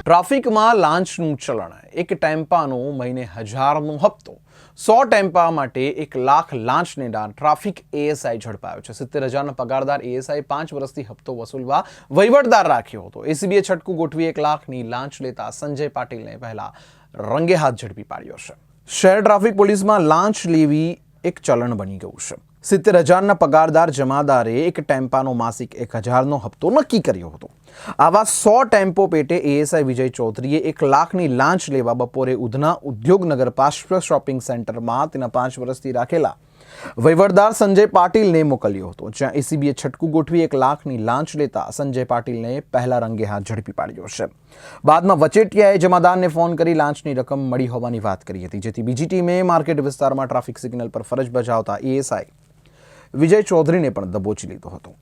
ટ્રાફિકમાં લાંચનું ચલણ, એક ટેમ્પાનો મહિને હજારનો હપ્તો. સો ટેમ્પા માટે એક લાખ લાંચને દાન ટ્રાફિક એએસઆઈ ઝડપાયો છે. સિત્તેર હજારના પગારદાર એએસઆઈ પાંચ વર્ષથી હપ્તો વસૂલવા વહીવટદાર રાખ્યો હતો. એસીબીએ છટકું ગોઠવી એક લાખની લાંચ લેતા સંજય પાટીલને પહેલા રંગે હાથ ઝડપી પાડ્યો છે. શહેર ટ્રાફિક પોલીસમાં લાંચ લેવી એક ચલણ બની ગયું છે. સિત્તેર હજારના પગારદાર જમાદારે એક ટેમ્પાનો માસિક એક હજારનો હપ્તો નક્કી કર્યો હતો. આવા સો ટેમ્પો પેટે એએસઆઈ વિજય ચૌધરીએ એક લાખની લાંચ લેવા બપોરે ઉધના ઉદ્યોગનગર પાશ્વ શોપિંગ સેન્ટરમાં તેના પાંચ વર્ષથી રાખેલા વહીવટદાર સંજય પાટીલને મોકલ્યો હતો, જ્યાં એસીબીએ છટકું ગોઠવી એક લાખની લાંચ લેતા સંજય પાટીલને પહેલા રંગે હાથ ઝડપી પાડ્યો છે. બાદમાં વચેટિયાએ જમાદારને ફોન કરી લાંચની રકમ મળી હોવાની વાત કરી હતી, જેથી બીજી ટીમે માર્કેટ વિસ્તારમાં ટ્રાફિક સિગ્નલ પર ફરજ બજાવતા એએસઆઈ વિજય ચૌધરીને પણ દબોચી લીધો હતો.